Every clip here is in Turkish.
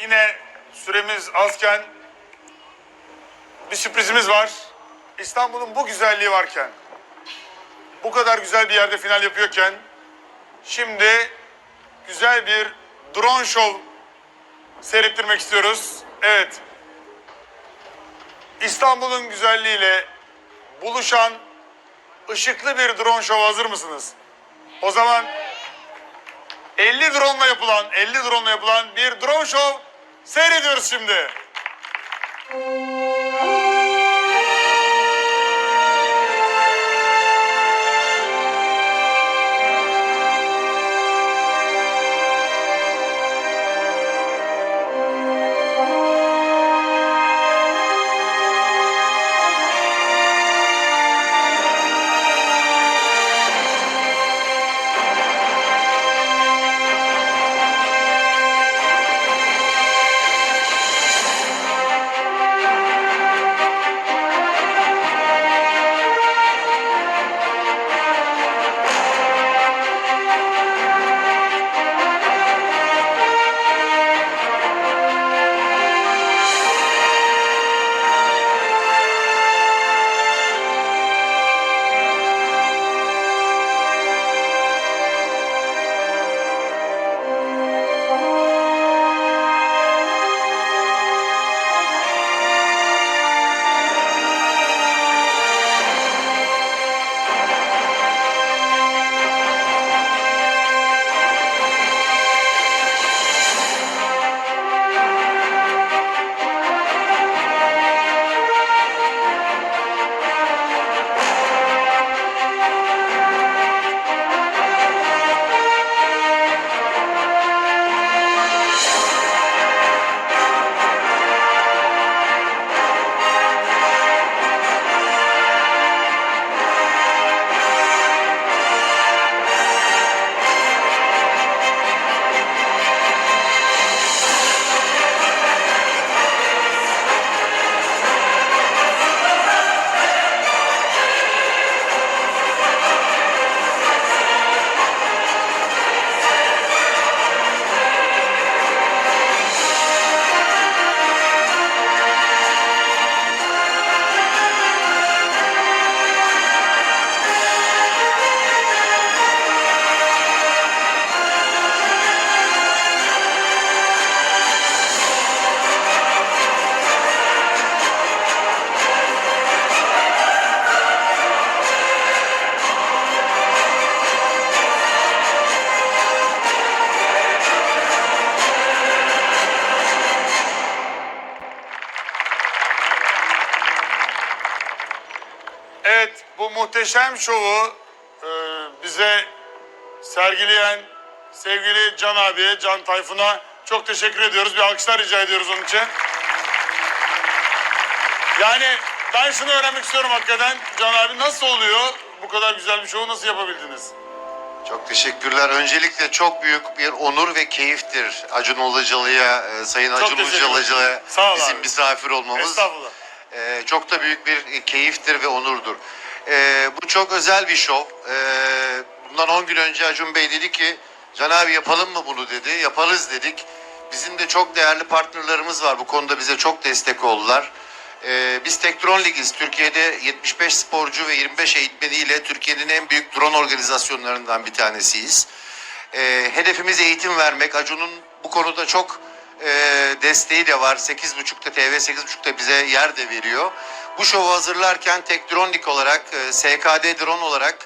Yine süremiz azken bir sürprizimiz var. İstanbul'un bu güzelliği varken, bu kadar güzel bir yerde final yapıyorken, şimdi güzel bir drone show seyrettirmek istiyoruz. Evet, İstanbul'un güzelliğiyle buluşan ışıklı bir drone show hazır mısınız? O zaman 50 drone ile yapılan 50 drone ile yapılan bir drone show seyrediyoruz şimdi. Evet, bu muhteşem şovu e, bize sergileyen sevgili Can abiye, Can Tayfun'a çok teşekkür ediyoruz. Bir alkışlar rica ediyoruz onun için. Yani ben şunu öğrenmek istiyorum hakikaten. Can abi nasıl oluyor? Bu kadar güzel bir şovu nasıl yapabildiniz? Çok teşekkürler. Öncelikle çok büyük bir onur ve keyiftir Acun Ilıcalı'ya, e, Sayın Çok Acun teşekkür Ilıcalı'ya ederim. Sağ ol bizim abi. misafir olmamız. Estağfurullah. E, çok da büyük bir e, keyiftir ve onurdur. E, bu çok özel bir şov. E, bundan 10 gün önce Acun Bey dedi ki, Can abi yapalım mı bunu dedi. Yaparız dedik. Bizim de çok değerli partnerlerimiz var. Bu konuda bize çok destek oldular. Ee, biz Tektron Ligiz. Türkiye'de 75 sporcu ve 25 eğitmeniyle Türkiye'nin en büyük drone organizasyonlarından bir tanesiyiz. Ee, hedefimiz eğitim vermek. Acun'un bu konuda çok e, desteği de var. 8.30'da TV 8.30'da bize yer de veriyor. Bu şovu hazırlarken Tektron Lig olarak, e, SKD drone olarak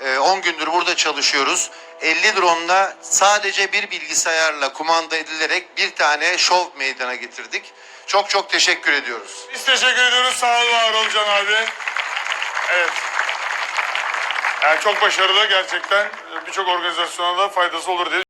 e, 10 gündür burada çalışıyoruz. 50 drone'la sadece bir bilgisayarla kumanda edilerek bir tane şov meydana getirdik. Çok çok teşekkür ediyoruz. Biz teşekkür ediyoruz. Sağ ol, var ol abi. Evet. Yani çok başarılı gerçekten. Birçok organizasyona da faydası olur diye